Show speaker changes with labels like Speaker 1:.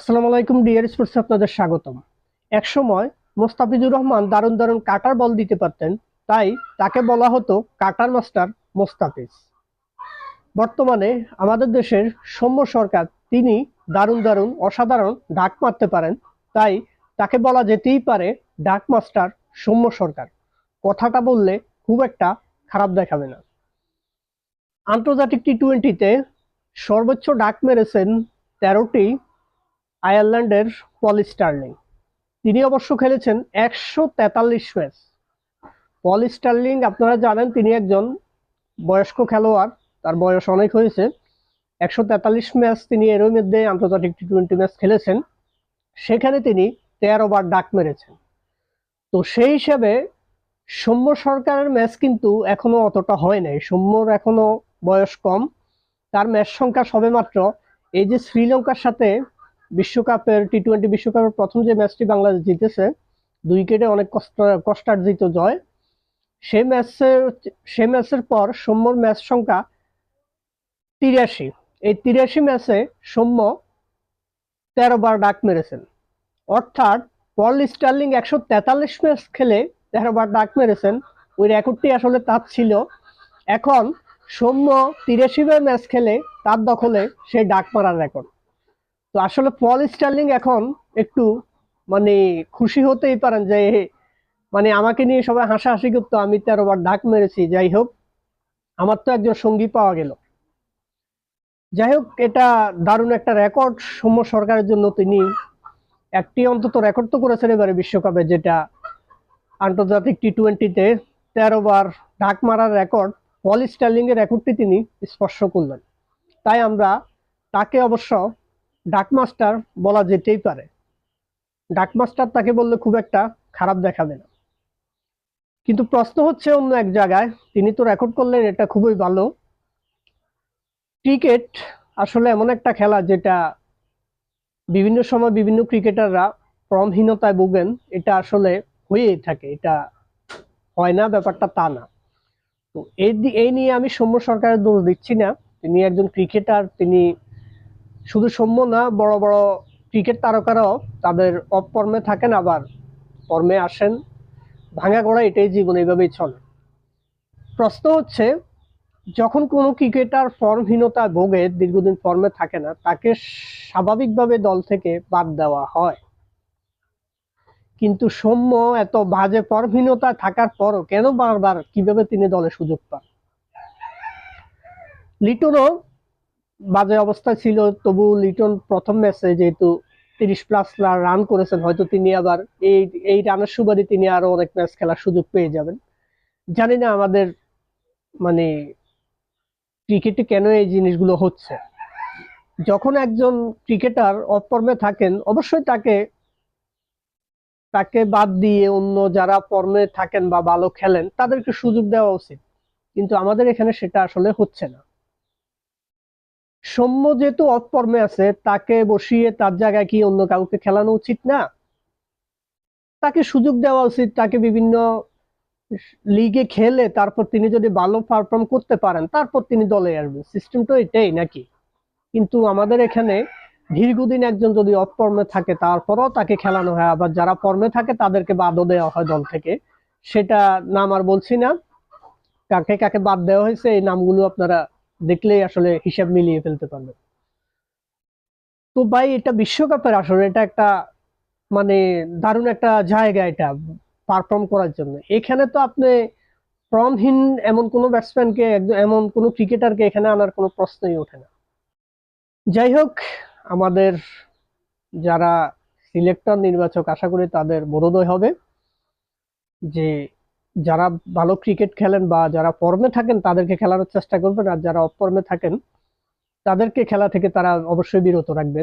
Speaker 1: আসসালামু আলাইকুম, deer sports আপনাদের স্বাগতম। এক সময় মোস্তাফিজুর রহমান দারুণ দারুণ কাটার বল দিতে পারতেন, তাই তাকে বলা হতো কাটার মাস্টার মোস্তাফিজ। বর্তমানে আমাদের দেশের সৌম্য সরকার, তিনি দারুণ দারুণ অসাধারণ ডাক মারতে পারেন, তাই তাকে বলা যেতেই পারে ডাক মাস্টার সৌম্য সরকার। কথাটা বললে খুব একটা খারাপ দেখাবে না। আন্তর্জাতিক টি টোয়েন্টিতে সর্বোচ্চ ডাক মেরেছেন তেরোটি আয়ারল্যান্ডের পল স্টার্লিং। তিনি অবশ্য খেলেছেন একশো তেতাল্লিশ ম্যাচ। পল স্টার্লিং, আপনারা জানেন, তিনি একজন বয়স্ক খেলোয়াড়, তার বয়স অনেক হয়েছে। একশো তেতাল্লিশ ম্যাচ তিনি এর মধ্যে আন্তর্জাতিক টি টোয়েন্টি ম্যাচ খেলেছেন। সেখানে তিনি তেরো বার ডাক মেরেছেন। তো সেই হিসাবে সৌম্য সরকারের ম্যাচ কিন্তু এখনও অতটা হয় নাই। সৌম্যর এখনও বয়স কম। তার ম্যাচ সংখ্যা সবেমাত্র এই যে শ্রীলঙ্কার সাথে বিশ্বকাপের টি টোয়েন্টি বিশ্বকাপের প্রথম যে ম্যাচটি বাংলাদেশ জিতেছে, দুই উইকেটে অনেক কষ্ট, কষ্টার্জিত জয়। সেই ম্যাচের, সে ম্যাচের পর সৌম্যর ম্যাচ সংখ্যা তিরাশি। এই তিরাশি ম্যাচে সৌম্য তেরো বার ডাক মেরেছেন। অর্থাৎ পল স্টার্লিং একশো তেতাল্লিশ ম্যাচ খেলে তেরো বার ডাক মেরেছেন। ওই রেকর্ডটি আসলে তার ছিল। এখন সৌম্য তিরাশি বার ম্যাচ খেলে তার দখলে সেই ডাক মারার রেকর্ড। তো আসলে পল স্টার্লিং এখন একটু মানে খুশি হতেই পারেন যে মানে আমাকে নিয়ে সবাই হাসাহাসি করতো, আমি তেরো বার ডাক মেরেছি, যাই হোক। আমার তো একজন সঙ্গী পাওয়া গেল। যাই হোক, এটা দারুণ একটা রেকর্ড সৌম্য সরকারের জন্য তিনি একটি অন্তত রেকর্ড তো করেছেন এবারে বিশ্বকাপে, যেটা আন্তর্জাতিক টি টোয়েন্টিতে তেরো বার ডাক মারার রেকর্ড পল স্টার্লিং এর রেকর্ডটি তিনি স্পর্শ করলেন। তাই আমরা তাকে অবশ্য ডাকমাস্টার বলা যেতেই পারে। ডাকমাস্টার তাকে বললে খুব একটা খারাপ দেখাবে না। কিন্তু প্রশ্ন হচ্ছে অন্য এক জায়গায়, তিনি তো রেকর্ড করলেন, এটা খুবই ভালো। ক্রিকেট আসলে এমন একটা খেলা যেটা বিভিন্ন সময় বিভিন্ন ক্রিকেটাররা ফর্মহীনতায় ভোগেন, এটা আসলে হয়েই থাকে, এটা হয় না, ব্যাপারটা তা না। তো এই এই নিয়ে আমি সৌম্য সরকারের দোষ দিচ্ছি না। তিনি একজন ক্রিকেটার তিনি শুধু সৌম্য না, বড় বড় ক্রিকেট তারকারাও তাদের অপকর্মে থাকেন, আবার কর্মে আসেন। ভাঙা গড়া এটাই জীবন, এইভাবেই চলে। প্রশ্ন হচ্ছে, যখন কোনো ক্রিকেটার ফর্মহীনতা ভোগে, দীর্ঘদিন ফর্মে থাকে না, তাকে স্বাভাবিকভাবে দল থেকে বাদ দেওয়া হয়। কিন্তু সৌম্য এত বাজে ফর্মহীনতা থাকার পরও কেন বারবার, কীভাবে তিনি দলে সুযোগ পান? লিটনও বাজে অবস্থা ছিল, তবু লিটন প্রথম ম্যাচে যেহেতু তিরিশ প্লাস রান করেছেন, হয়তো তিনি আবার এই এই রানের সুবাদে তিনি আরও অনেক ম্যাচ খেলার সুযোগ পেয়ে যাবেন। জানি না আমাদের মানে ক্রিকেটে কেন এই জিনিসগুলো হচ্ছে? যখন একজন ক্রিকেটার অফর্মে থাকেন, অবশ্যই তাকে তাকে বাদ দিয়ে অন্য যারা ফর্মে থাকেন বা ভালো খেলেন, তাদেরকে সুযোগ দেওয়া উচিত। কিন্তু আমাদের এখানে সেটা আসলে হচ্ছে না। সৌম্য যেহেতু অফ ফর্মে আছে, তাকে বসিয়ে তার জায়গায় কি অন্য কাউকে খেলানো উচিত না? তাকে সুযোগ দেওয়া উচিত, তাকে বিভিন্ন লিগে খেলে তারপর তিনি যদি ভালো পারফর্ম করতে পারেন, তারপর তিনি দলে আসবেন। সিস্টেম তো এটাই নাকি? কিন্তু আমাদের এখানে দীর্ঘদিন একজন যদি অফ ফর্মে থাকে, তারপরও তাকে খেলানো হয়। আবার যারা ফর্মে থাকে, তাদেরকে বাদও দেওয়া হয় দল থেকে। সেটা নাম আর বলছি না। কাকে কাকে বাদ দেওয়া হয়েছে, এই নামগুলো আপনারা দেখলেই আসলে হিসাব মিলিয়ে ফেলতে পারবে। তো ভাই, এটা বিশ্বকাপের আসলে এটা একটা মানে দারুণ একটা জায়গা এটা পারফর্ম করার জন্য। এখানে তো আপনি ফর্মহীন এমন কোনো ব্যাটসম্যানকে একদম এমন কোনো ক্রিকেটারকে এখানে আনার কোনো প্রশ্নই ওঠে না। যাই হোক, আমাদের যারা সিলেক্টর নির্বাচক, আশা করি তাদের বোধোদয় হবে যে যারা ভালো ক্রিকেট খেলেন বা যারা ফর্মে থাকেন, তাদেরকে খেলানোর চেষ্টা করবেন। আর যারা অফর্মে থাকেন, তাদেরকে খেলা থেকে তারা অবশ্যই বিরত রাখবেন।